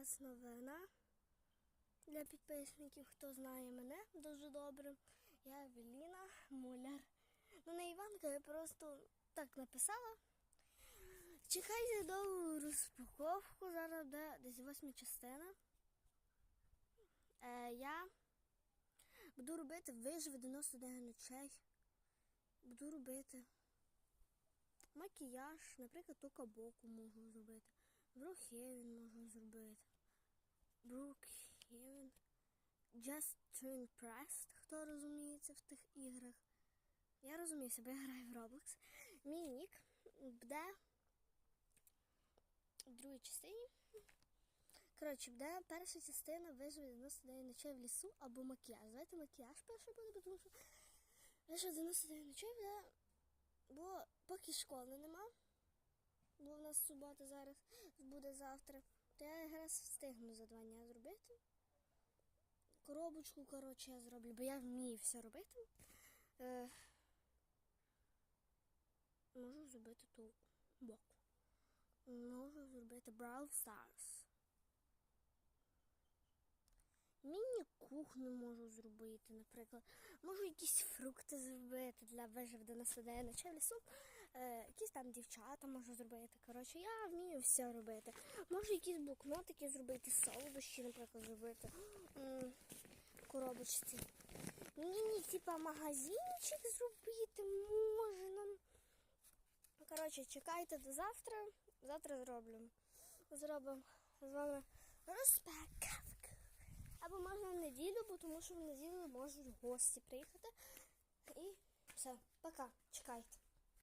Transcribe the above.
вас новина для підписників, хто знає мене дуже добре. Я Евеліна Муляр. Ну, не Іванка, я просто так написала. Чекайте довгу розпаковку. Зараз буде десь восьма частина. Е, я буду робити вижив 99 ночей. Буду робити макіяж, наприклад, тока боку можу зробити. Брукхевен можу зробити. Брукхевен. Just to Impressed, хто розуміється в тих іграх. Я розуміюся, бо я граю в Roblox. Мій нік буде в другій частині. Коротше, буде перша частина вижив 99 ночей в лісу або макіяж. Давайте макіяж перший буде, тому що вижив 99 ночей буде, бо поки школи нема. Нас субота зараз буде завтра. То я якраз встигну за два дня зробити. Коробочку, коротше, я зроблю, бо я вмію все робити. Е, можу зробити ту боку. Можу зробити Brawl Stars. Міні-кухню можу зробити, наприклад. Можу якісь фрукти зробити для вижив до наслідає ночей в лісу. Е, якісь там дівчата можу зробити. Коротше, я вмію все робити. Можу якісь блокнотики зробити, солодощі, наприклад, зробити коробочці. Міні, типа, магазинчик зробити можна. Коротше, чекайте до завтра. Завтра зроблю. Зробимо з вами розпаковку. Неділю, бо тому що в неділю можуть гості приїхати. І все, пока, чекайте.